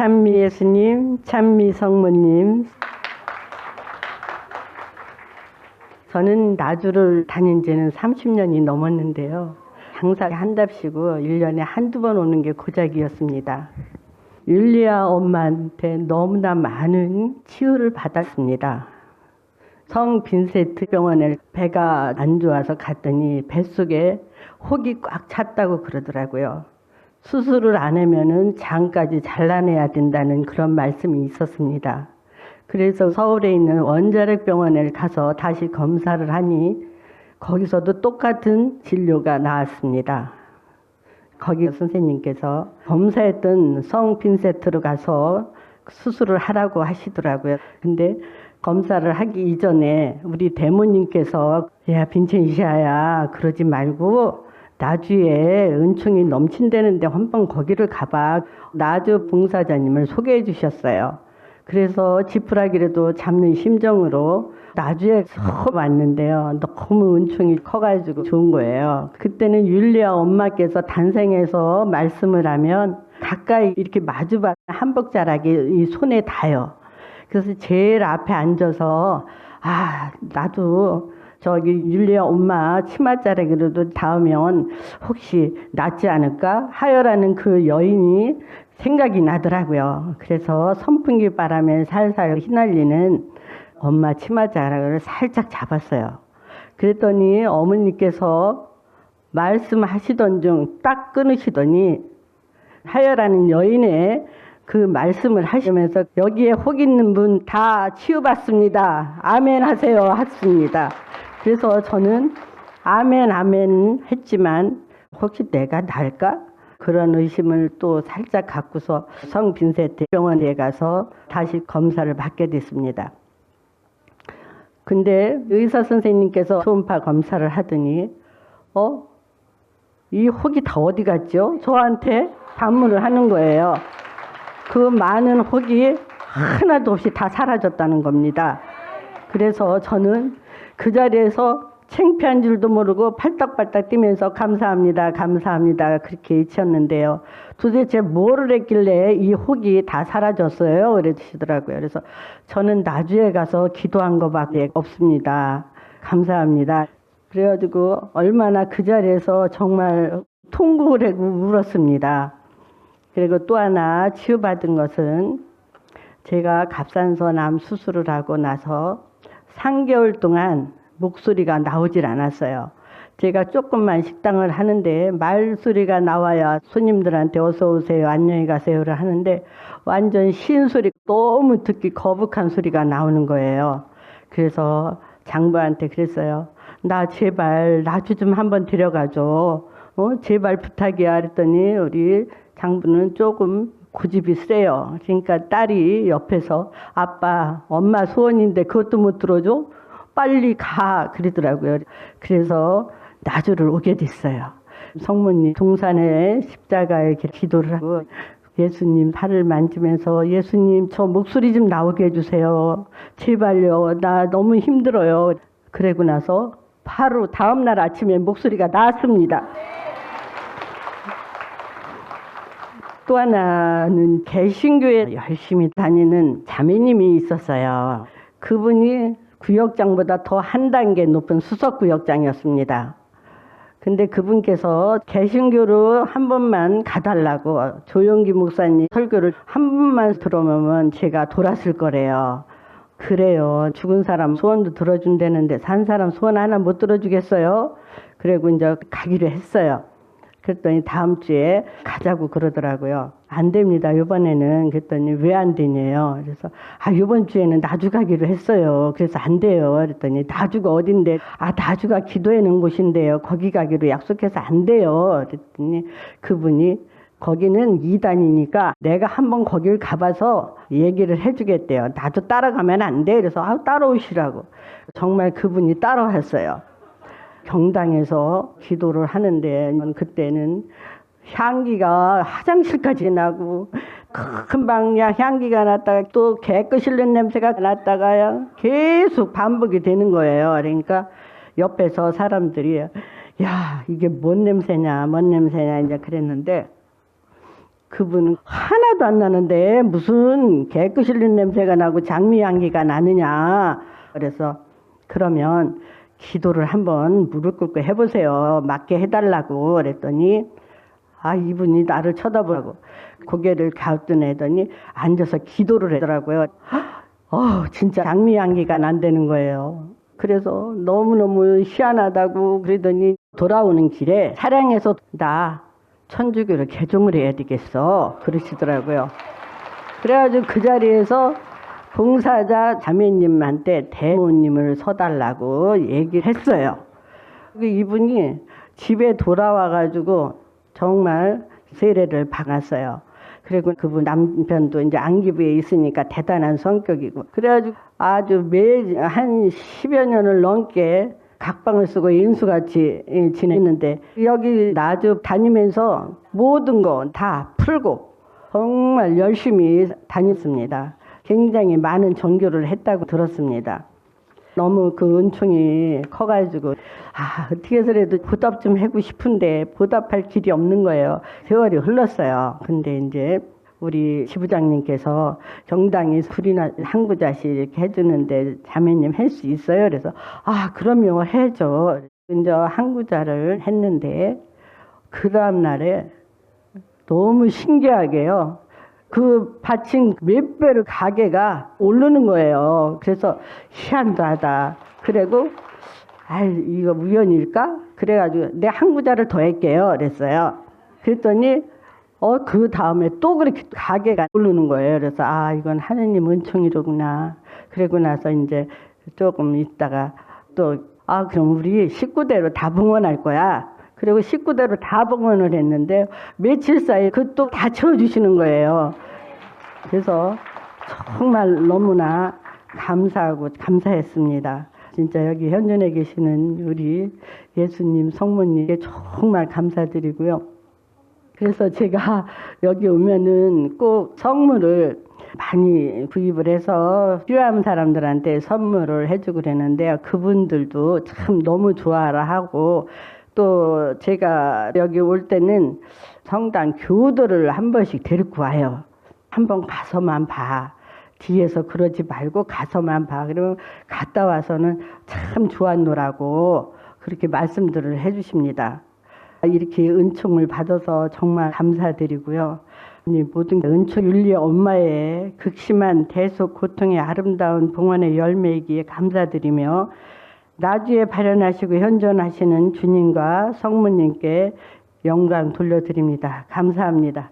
찬미 예수님, 찬미 성모님. 저는 나주를 다닌 지는 30년이 넘었는데요. 항상 한답시고 1년에 한두 번 오는 게 고작이었습니다. 율리아 엄마한테 너무나 많은 치유를 받았습니다. 성 빈세트 병원에 배가 안 좋아서 갔더니 뱃속에 혹이 꽉 찼다고 그러더라고요. 수술을 안 하면은 장까지 잘라내야 된다는 그런 말씀이 있었습니다. 그래서 서울에 있는 원자력 병원에 가서 다시 검사를 하니 거기서도 똑같은 진료가 나왔습니다. 거기 선생님께서 검사했던 성 빈세트로 가서 수술을 하라고 하시더라고요. 근데 검사를 하기 이전에 우리 대모님께서 야 빈첸시아야 그러지 말고 나주에 은총이 넘친다는데 한번 거기를 가봐 나주 봉사자님을 소개해 주셨어요. 그래서 지푸라기라도 잡는 심정으로 나주에 처음 왔는데요. 너무 은총이 커가지고 좋은 거예요. 그때는 율리아 엄마께서 단생해서 말씀을 하면 가까이 이렇게 마주봐 한복 자락이 이 손에 닿아요. 그래서 제일 앞에 앉아서 아 나도 저기 율리아 엄마 치맛자락이라도 닿으면 혹시 낫지 않을까 하여라는 그 여인이 생각이 나더라고요. 그래서 선풍기 바람에 살살 휘날리는 엄마 치맛자락을 살짝 잡았어요. 그랬더니 어머니께서 말씀하시던 중 딱 끊으시더니 하여라는 여인의 그 말씀을 하시면서 여기에 혹 있는 분 다 치유받습니다. 아멘 하세요. 했습니다. 그래서 저는 아멘, 아멘 했지만 혹시 내가 날까? 그런 의심을 또 살짝 갖고서 성 빈세트 병원에 가서 다시 검사를 받게 됐습니다. 근데 의사 선생님께서 초음파 검사를 하더니 어? 이 혹이 다 어디 갔죠? 저한테 반문을 하는 거예요. 그 많은 혹이 하나도 없이 다 사라졌다는 겁니다. 그래서 저는 그 자리에서 창피한 줄도 모르고 팔딱팔딱 뛰면서 감사합니다, 감사합니다 그렇게 외쳤는데요. 도대체 뭐를 했길래 이 혹이 다 사라졌어요? 그러시더라고요. 그래서 저는 나주에 가서 기도한 것밖에 없습니다. 감사합니다. 그래가지고 얼마나 그 자리에서 정말 통곡을 하고 울었습니다. 그리고 또 하나 치유받은 것은 제가 갑산선 암 수술을 하고 나서 3개월 동안 목소리가 나오질 않았어요. 제가 조금만 식당을 하는데 말소리가 나와야 손님들한테 어서 오세요, 안녕히 가세요를 하는데 완전 신 소리, 너무 듣기 거북한 소리가 나오는 거예요. 그래서 장부한테 그랬어요. 나 제발 나주 좀 한번 데려가줘. 어, 제발 부탁이야. 그랬더니 우리 장부는 조금 고집이 세요. 그러니까 딸이 옆에서 아빠, 엄마 소원인데 그것도 못 들어줘? 빨리 가. 그러더라고요. 그래서 나주를 오게 됐어요. 성모님 동산에 십자가에 기도를 하고 예수님 팔을 만지면서 예수님 저 목소리 좀 나오게 해주세요. 제발요. 나 너무 힘들어요. 그러고 나서 바로 다음날 아침에 목소리가 나왔습니다. 또 하나는 개신교에 열심히 다니는 자매님이 있었어요. 그분이 구역장보다 더 한 단계 높은 수석 구역장이었습니다. 근데 그분께서 개신교로 한 번만 가달라고 조용기 목사님 설교를 한 번만 들어보면 제가 돌았을 거래요. 그래요. 죽은 사람 소원도 들어준다는데 산 사람 소원 하나 못 들어주겠어요? 그리고 이제 가기로 했어요. 그랬더니 다음 주에 가자고 그러더라고요. 안 됩니다. 이번에는 그랬더니 왜 안 되냐요. 그래서 아 이번 주에는 나주 가기로 했어요. 그래서 안 돼요. 그랬더니 나주가 어딘데? 아 나주가 기도해 놓은 곳인데요. 거기 가기로 약속해서 안 돼요. 그랬더니 그분이 거기는 이단이니까 내가 한번 거길 가봐서 얘기를 해주겠대요. 나도 따라가면 안 돼. 그래서 아 따라오시라고. 정말 그분이 따라왔어요. 경당에서 기도를 하는데 그때는 향기가 화장실까지 나고 금방 향기가 났다가 또 개끄실는 냄새가 났다가 계속 반복이 되는 거예요. 그러니까 옆에서 사람들이 야 이게 뭔 냄새냐 뭔 냄새냐 이제 그랬는데 그분은 하나도 안 나는데 무슨 개그 실린 냄새가 나고 장미 향기가 나느냐. 그래서 그러면 기도를 한번 무릎 꿇고 해보세요. 맞게 해달라고 그랬더니 아 이분이 나를 쳐다보고 고개를 갸우뚱하더니 앉아서 기도를 하더라고요. 어 진짜 장미 향기가 난다는 거예요. 그래서 너무너무 희한하다고 그러더니 돌아오는 길에 사랑해서 나 천주교를 개종을 해야 되겠어 그러시더라고요. 그래가지고 그 자리에서 봉사자 자매님한테 대모님을 서달라고 얘기를 했어요. 그 이분이 집에 돌아와가지고 정말 세례를 박았어요. 그리고 그분 남편도 이제 안기부에 있으니까 대단한 성격이고 그래가지고 아주 매한 10여 년을 넘게 각방을 쓰고 인수같이 예, 지냈는데 여기 나주 다니면서 모든 거 다 풀고 정말 열심히 다녔습니다. 굉장히 많은 전교를 했다고 들었습니다. 너무 그 은총이 커가지고 아 어떻게 해서라도 보답 좀 하고 싶은데 보답할 길이 없는 거예요. 세월이 흘렀어요. 근데 이제 우리 지부장님께서 정당이 술이나 한 구자씩 이렇게 해주는데 자매님 할 수 있어요. 그래서 아 그럼요 해줘. 이제 한구자를 했는데 그 다음 날에 너무 신기하게요. 그 받친 몇 배로 가게가 오르는 거예요. 그래서 희한하다. 그리고 아 이거 우연일까? 그래가지고 내 한 구자를 더 할게요. 그랬어요. 그랬더니 어 그 다음에 또 그렇게 가게가 오르는 거예요. 그래서 아 이건 하느님 은총이로구나. 그러고 나서 이제 조금 있다가 또 아 그럼 우리 식구대로 다 봉헌할 거야. 그리고 식구대로 다 봉헌을 했는데 며칠 사이에 그또다 채워주시는 거예요. 그래서 정말 너무나 감사하고 감사했습니다. 진짜 여기 현존에 계시는 우리 예수님 성모님께 정말 감사드리고요. 그래서 제가 여기 오면은 꼭 성물을 많이 구입을 해서 필요한 사람들한테 선물을 해주고 그러는데요. 그분들도 참 너무 좋아라 하고 또 제가 여기 올 때는 성당 교도를 한 번씩 데리고 와요. 한 번 가서만 봐. 뒤에서 그러지 말고 가서만 봐. 그러면 갔다 와서는 참 좋았노라고 그렇게 말씀들을 해주십니다. 이렇게 은총을 받아서 정말 감사드리고요. 이 모든 은총 윤리 엄마의 극심한 대속 고통의 아름다운 봉헌의 열매이기에 감사드리며 나주에 발현하시고 현존하시는 주님과 성모님께 영광 돌려드립니다. 감사합니다.